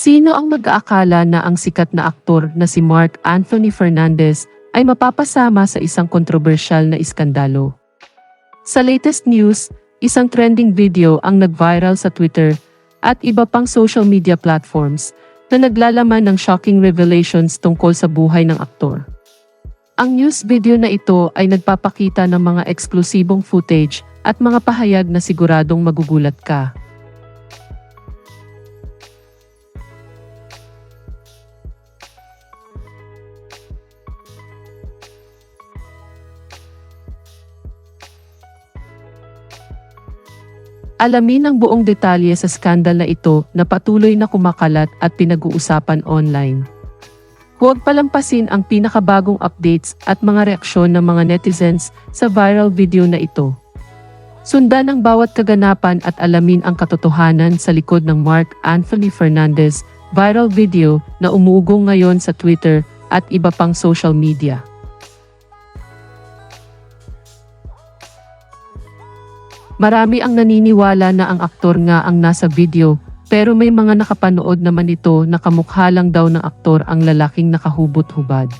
Sino ang mag-aakala na ang sikat na aktor na si Mark Anthony Fernandez ay mapapasama sa isang kontrobersyal na iskandalo? Sa latest news, isang trending video ang nag-viral sa Twitter at iba pang social media platforms na naglalaman ng shocking revelations tungkol sa buhay ng aktor. Ang news video na ito ay nagpapakita ng mga eksklusibong footage at mga pahayag na siguradong magugulat ka. Alamin ang buong detalye sa skandal na ito na patuloy na kumakalat at pinag-uusapan online. Huwag palampasin ang pinakabagong updates at mga reaksyon ng mga netizens sa viral video na ito. Sundan ang bawat kaganapan at alamin ang katotohanan sa likod ng Mark Anthony Fernandez viral video na umuugong ngayon sa Twitter at iba pang social media. Marami ang naniniwala na ang aktor nga ang nasa video, pero may mga nakapanood naman ito na kamukha lang daw ng aktor ang lalaking nakahubot-hubad.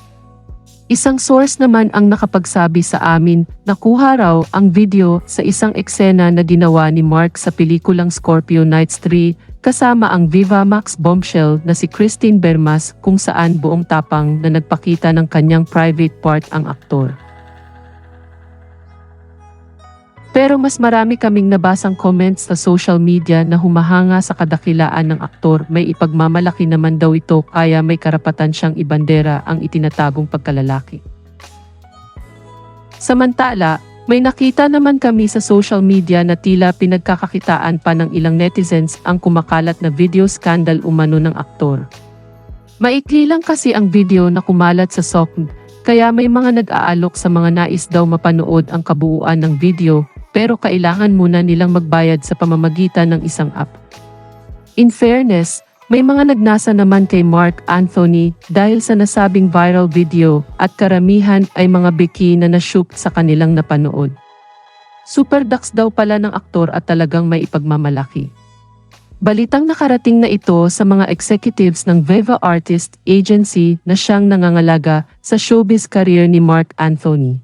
Isang source naman ang nakapagsabi sa amin na kuha raw ang video sa isang eksena na ginawa ni Mark sa pelikulang Scorpio Nights 3 kasama ang Viva Max bombshell na si Christine Bermas kung saan buong tapang na nagpakita ng kanyang private part ang aktor. Pero mas marami kaming nabasang comments sa social media na humahanga sa kadakilaan ng aktor may ipagmamalaki naman daw ito kaya may karapatan siyang ibandera ang itinatagong pagkalalaki. Samantala, may nakita naman kami sa social media na tila pinagkakakitaan pa ng ilang netizens ang kumakalat na video scandal umano ng aktor. Maikli lang kasi ang video na kumalat sa SOCM, kaya may mga nag-aalok sa mga nais daw mapanood ang kabuuan ng video pero kailangan muna nilang magbayad sa pamamagitan ng isang app. In fairness, may mga nagnasa naman kay Mark Anthony dahil sa nasabing viral video at karamihan ay mga biki na nashoot sa kanilang napanood. Super ducks daw pala ng aktor at talagang may ipagmamalaki. Balitang nakarating na ito sa mga executives ng Viva Artist Agency na siyang nangangalaga sa showbiz career ni Mark Anthony.